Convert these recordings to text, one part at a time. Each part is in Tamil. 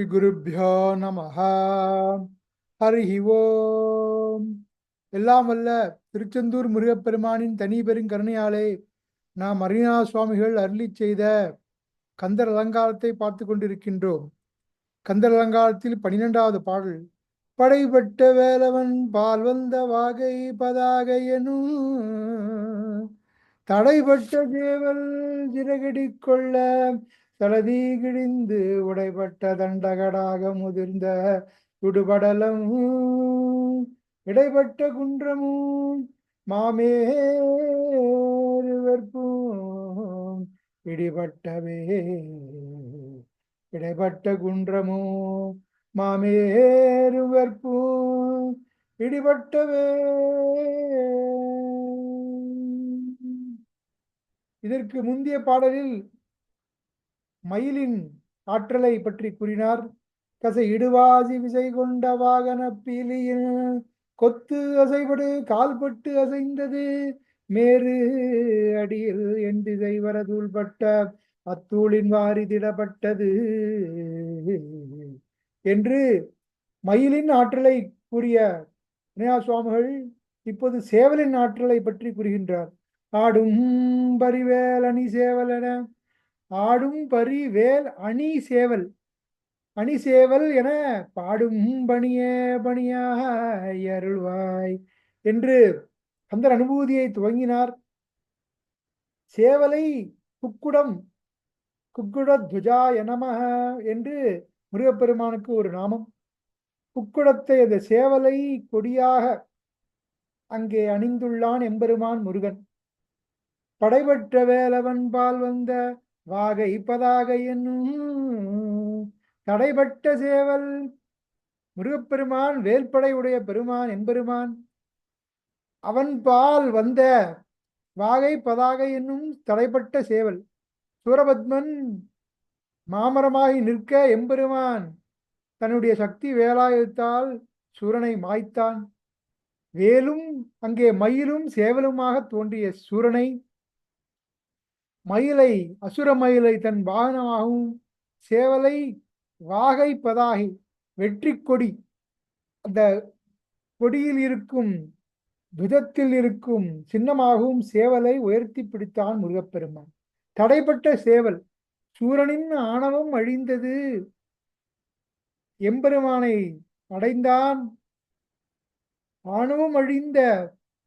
ஸ்ரீ நம ஹரி ஓம் எல்லாம் வல்ல திருச்செந்தூர் முருகப்பெருமானின் தனி பெருங்கருணையாலே நாம் அரினா சுவாமிகள் அருளி செய்த கந்தர் அலங்காரத்தை பார்த்து கொண்டிருக்கின்றோம். கந்தர் அலங்காரத்தில் பனிரெண்டாவது பாடல் படைபட்ட வேலவன் பால் வந்த வாகை பதாகை எனும் தடைபட்ட தேவல் ஜிரகடி கொள்ள தளதி கிழிந்து உடைபட்ட தண்டகடாக முதிர்ந்த விடுபடலம் இடைப்பட்ட குன்றமும் மாமேறுவர்ப்பும் இடிபட்டவே. இடைப்பட்ட குன்றமும் மாமேறுவர்ப்பும் இடிபட்டவே. இதற்கு முந்தைய பாடலில் மயிலின் ஆற்றலை பற்றி கூறினார். கசை இடுவாசி விசை கொண்ட வாகன பீலியின் கொத்து அசைபடு கால்பட்டு அசைந்தது. மேறு அடியில் என் திசை வரதூள்பட்ட அத்தூளின் வாரிதிடப்பட்டது என்று மயிலின் ஆற்றலை கூறிய வினயா சுவாமிகள் இப்போது சேவலின் ஆற்றலை பற்றி கூறுகின்றார். ஆடும் பரிவேல் சேவலன ஆடும் பரி வேல் அணி சேவல். அணி சேவல் என பாடும் பணியே பணியாக அருள்வாய் என்று அந்த அனுபூதியை துவங்கினார். சேவலை குக்குடம் குக்குட துஜா எனம என்று முருகப்பெருமானுக்கு ஒரு நாமம். குக்குடத்தை அந்த சேவலை கொடியாக அங்கே அணிந்துள்ளான் எம்பெருமான் முருகன். படைபெற்ற வேலவன் பால் வந்த வாகை பதாகை என்னும் தடைபட்ட சேவல். முருகப்பெருமான் வேல்படை உடைய பெருமான் என்பெருமான். அவன் பால் வந்த வாகை பதாகை என்னும் தடைப்பட்ட சேவல். சூரபத்மன் மாமரமாகி நிற்க எம்பெருமான். தன்னுடைய சக்தி வேலாயுத்தால் சூரனை மாய்த்தான். வேலும் அங்கே மயிலும் சேவலுமாக தோன்றிய சூரனை மயிலை அசுர மயிலை தன் வாகனமாகவும் சேவலை வாகை பதாகை வெற்றி கொடி. அந்த கொடியில் இருக்கும் துதத்தில் இருக்கும் சின்னமாகவும் சேவலை உயர்த்தி பிடித்தான் முருகப்பெருமான். தடைப்பட்ட சேவல் சூரனின் ஆணவம் அழிந்தது. எம்பெருமானை அடைந்தான். ஆணவம் அழிந்த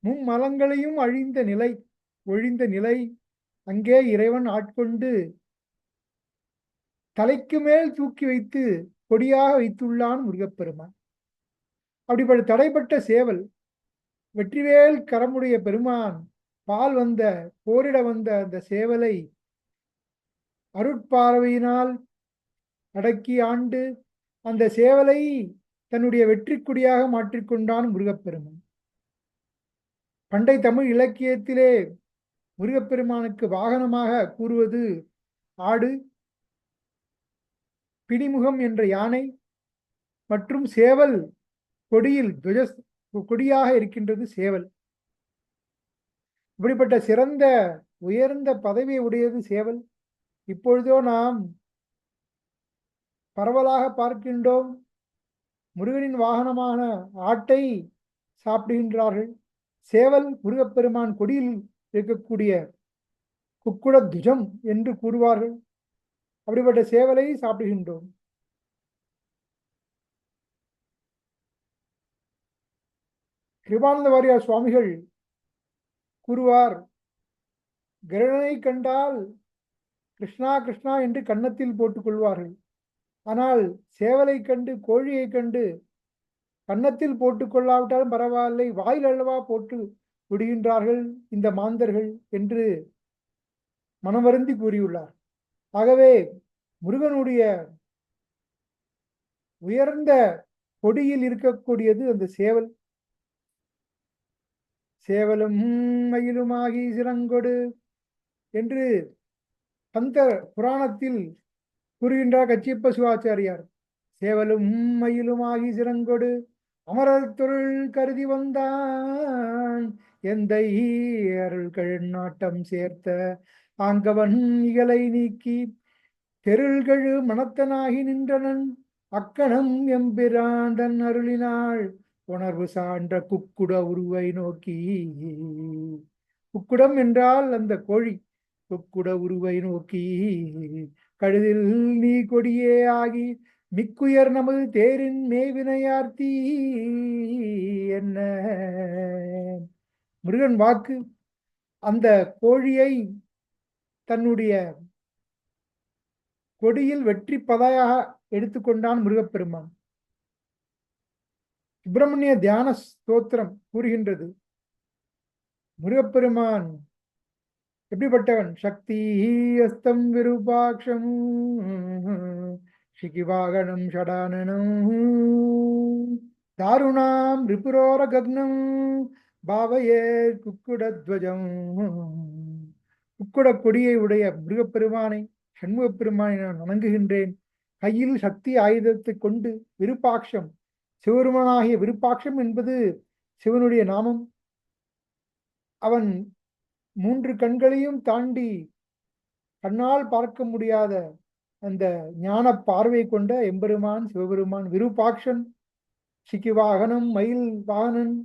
மும்மலங்களையும் அழிந்த நிலை ஒழிந்த நிலை அங்கே இறைவன் ஆட்கொண்டு தலைக்கு மேல் தூக்கி வைத்து கொடியாக வைத்துள்ளான் முருகப்பெருமான். அப்படிப்பட்ட தடைப்பட்ட சேவல் வெற்றிவேல் கரமுடைய பெருமான் பால் வந்த போரிட வந்த அந்த சேவலை அருட்பார்வையினால் அடக்கி ஆண்டு அந்த சேவலை தன்னுடைய வெற்றிக்குடியாக மாற்றிக்கொண்டான் முருகப்பெருமான். பண்டை தமிழ் இலக்கியத்திலே முருகப்பெருமானுக்கு வாகனமாக கூறுவது ஆடு பிடிமுகம் என்ற யானை மற்றும் சேவல் கொடியில் துஜஸ் கொடியாக இருக்கின்றது சேவல். இப்படிப்பட்ட சிறந்த உயர்ந்த பதவியை உடையது சேவல். இப்பொழுதோ நாம் பரவலாக பார்க்கின்றோம் முருகனின் வாகனமான ஆட்டை சாப்பிடுகின்றார்கள். சேவல் முருகப்பெருமான் கொடியில் இருக்கக்கூடிய குக்குட துஜம் என்று கூறுவார்கள். அப்படிப்பட்ட சேவலை சாப்பிடுகின்றோம். கிருபானந்த வாரியார் சுவாமிகள் கூறுவார் கருடனை கண்டால் கிருஷ்ணா கிருஷ்ணா என்று கன்னத்தில் போட்டுக் கொள்வார்கள். ஆனால் சேவலை கண்டு கோழியை கண்டு கன்னத்தில் போட்டுக் கொள்ளாவிட்டாலும் பரவாயில்லை வாயில் அல்லவா போட்டு விடுகின்றார்கள் இந்த மாந்தர்கள் என்று மனமருந்தி கூறியுள்ளார். ஆகவே முருகனுடைய உயர்ந்த கொடியில் இருக்கக்கூடியது அந்த சேவல். சேவலும் மயிலுமாகி சிறங்கொடு என்று அந்த புராணத்தில் கூறுகின்றார் கச்சிப்ப சிவாச்சாரியார். சேவலும் மயிலுமாகி சிறங்கொடு அமரர் தொழில் கருதி வந்தான். எந்த அருள்கள் நாட்டம் சேர்த்த ஆங்கவன் இகலை நீக்கி தெருள்கழு மனத்தனாகி நின்றனன் அக்கணம் எம்பிராண்டன் அருளினாள் உணர்வு சான்ற குக்குட உருவை நோக்கி. குக்குடம் என்றால் அந்த கோழி. குக்குட உருவை நோக்கி. கழுதில் நீ கொடியே ஆகி மிக்குயர் நமது தேரின் மேவினையார்த்தி என்ன? முருகன் வாக்கு அந்த கோழியை தன்னுடைய கொடியில் வெற்றி பதையாக எடுத்துக்கொண்டான் முருகப்பெருமான். சுப்பிரமணிய தியான ஸ்தோத்திரம் கூறுகின்றது. முருகப்பெருமான் எப்படிப்பட்டவன்? சக்தி அஸ்தம் விருபாட்சம் சிகிவாகனம் ஷடானனம் தாருணாம் ரிபுரோர கக்னம் பாவையே குக்குடத்வஜம். குக்குட கொடியை உடைய மிருகப்பெருமானை சண்முகப் பெருமானை நான் வணங்குகின்றேன். கையில் சக்தி ஆயுதத்தை கொண்டு விருப்பாட்சம் சிவருமனாகிய விருப்பாட்சம் என்பது சிவனுடைய நாமம். அவன் மூன்று கண்களையும் தாண்டி கண்ணால் பார்க்க முடியாத அந்த ஞான பார்வை கொண்ட எம்பெருமான் சிவபெருமான் விருப்பாட்சன் சிக்கி வாகனம் மயில் வாகனன்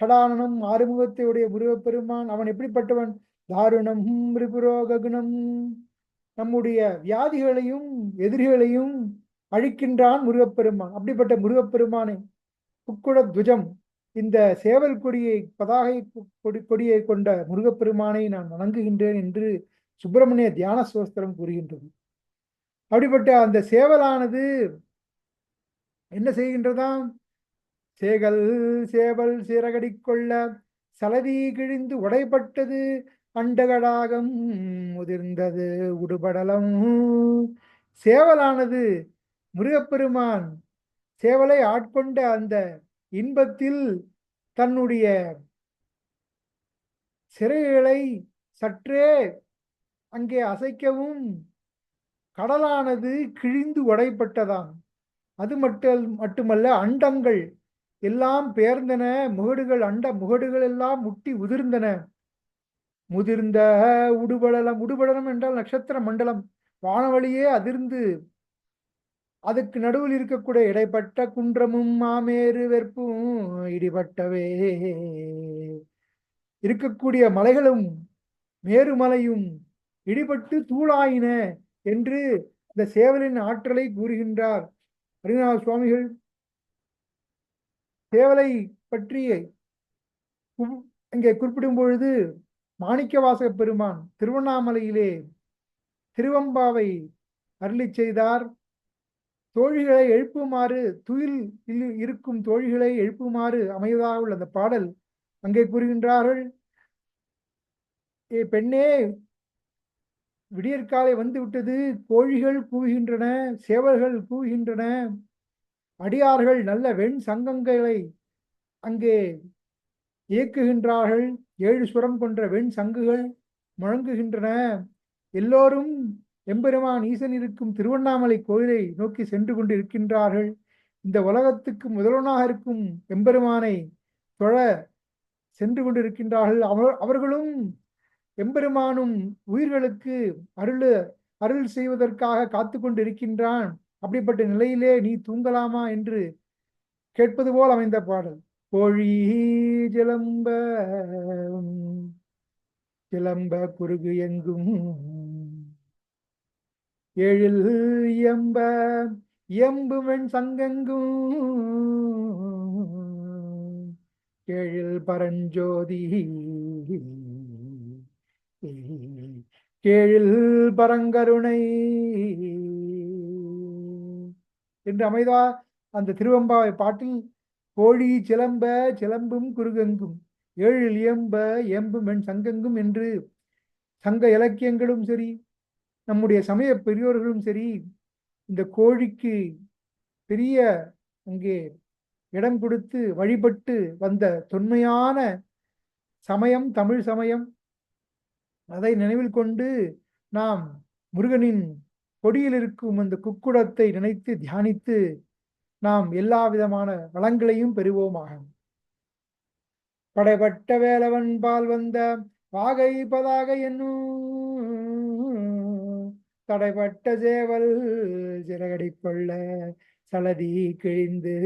ஷடானனும் ஆறுமுகத்தையுடைய முருகப்பெருமான் அவன் எப்படிப்பட்டவன்? தாருணம் ரிபுரோககுணம். நம்முடைய வியாதிகளையும் எதிரிகளையும் அழிக்கின்றான் முருகப்பெருமான். அப்படிப்பட்ட முருகப்பெருமானை புக்குட துவஜம் இந்த சேவல் கொடியை பதாகை கொடி கொடியை கொண்ட முருகப்பெருமானை நான் வணங்குகின்றேன் என்று சுப்பிரமணிய தியான சோஸ்திரம் கூறுகின்றது. அப்படிப்பட்ட அந்த சேவலானது என்ன செய்கின்றதாம்? சேகல் சேவல் சிறகடி கொள்ள சலதி கிழிந்து உடைப்பட்டது அண்டகடாகம் முதிர்ந்தது உடுபடலம். சேவலானது முருகப்பெருமான் சேவலை ஆட்கொண்ட அந்த இன்பத்தில் தன்னுடைய சிறைகளை சற்றே அங்கே அசைக்கவும் கடலானது கிழிந்து உடைப்பட்டதாம் அது மட்டும் மட்டுமல்ல அண்டங்கள் எல்லாம் பெயர்ந்தன முகடுகள் அண்ட முகடுகள் எல்லாம் முட்டி உதிர்ந்தன. முதிர்ந்த உடுபடலம் உடுபடலம் என்றால் நட்சத்திர மண்டலம். வானவழியே அதிர்ந்து. அதுக்கு நடுவில் இருக்கக்கூடிய இடைப்பட்ட குன்றமும் மாமேறு வெறுப்பும் இடிபட்டவே. இருக்கக்கூடிய மலைகளும் மேருமலையும் இடிபட்டு தூளாயின என்று இந்த சேவலின் ஆற்றலை கூறுகின்றார். அருணாத சுவாமிகள் சேவலை பற்றி இங்கே குறிப்பிடும் பொழுது மாணிக்கவாசக பெருமான் திருவண்ணாமலையிலே திருவம்பாவை அருளி செய்தார். தோழிகளை எழுப்புமாறு துயில் இருக்கும் தோழிகளை எழுப்புமாறு அமைவதாக உள்ள அந்த பாடல் அங்கே கூறுகின்றார்கள். ஏ பெண்ணே விடியற்காலை வந்து விட்டது கோழிகள் கூவுகின்றன சேவல்கள் கூவுகின்றன அடியார்கள் நல்ல வெண் சங்கங்களை அங்கே இயக்குகின்றார்கள். ஏழு சுரம் கொன்ற வெண் சங்குகள் முழங்குகின்றன. எல்லோரும் எம்பெருமான் ஈசன் இருக்கும் திருவண்ணாமலை கோயிலை நோக்கி சென்று கொண்டு இருக்கின்றார்கள் இந்த உலகத்துக்கு முதல்வனாக இருக்கும் எம்பெருமானை தொழ சென்று கொண்டிருக்கின்றார்கள். அவர் அவர்களும் எம்பெருமானும் உயிர்களுக்கு அருள் அருள் செய்வதற்காக காத்து கொண்டிருக்கின்றான். அப்படிப்பட்ட நிலையிலே நீ தூங்கலாமா என்று கேட்பது போல் அமைந்த பாடல். பொழி ஜிலம்ப சிலம்ப குறுகு எங்கும். எழில் எம்ப எம்பு சங்கெங்கும். கேழில் பரஞ்சோதி கேழில் பரங்கருணை. என்று அமைதா அந்த திருவம்பாவை பாட்டில்? கோழி சிலம்ப சிலம்பும் குறுகெங்கும் ஏழில் இயம்ப எம்பும் என் சங்கெங்கும் என்று சங்க இலக்கியங்களும் சரி நம்முடைய சமய பெரியோர்களும் சரி இந்த கோழிக்கு பெரிய அங்கே இடம் கொடுத்து வழிபட்டு வந்த தொன்மையான சமயம் தமிழ் சமயம் அதை நினைவில் கொண்டு நாம் முருகனின் கொடியில் இருக்கும் அந்த குக்குடத்தை நினைத்து தியானித்து நாம் எல்லா விதமான வளங்களையும் பெறுவோமாக. படைபட்ட வேலவன் பால் வந்த வாகை பதாக என்னும். தடைப்பட்ட சேவல் சிறகடி கொள்ள சலதி கிழிந்து.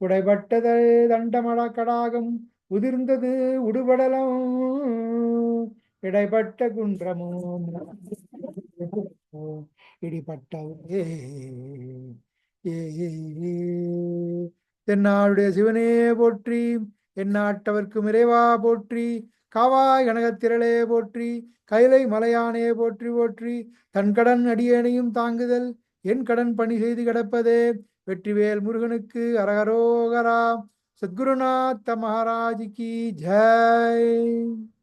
உடைபட்டது தண்டமட கடாகம் உதிர்ந்தது உடுபடலம். இடைப்பட்ட குன்றமும் இடிப்பட்டவே தென்னாளுடைய சிவனே போற்றி எந்நாட்டவர்க்கும் இறைவா போற்றி காவாய் கனகத்திரளே போற்றி கைலை மலையானே போற்றி போற்றி. தன் கடன் அடியேனையும் தாங்குதல் என் கடன் பணி செய்து கிடப்பதே. வெற்றிவேல் முருகனுக்கு அரகரோகரா. சத்குருநாத்த மகாராஜிக்கு ஜெய்.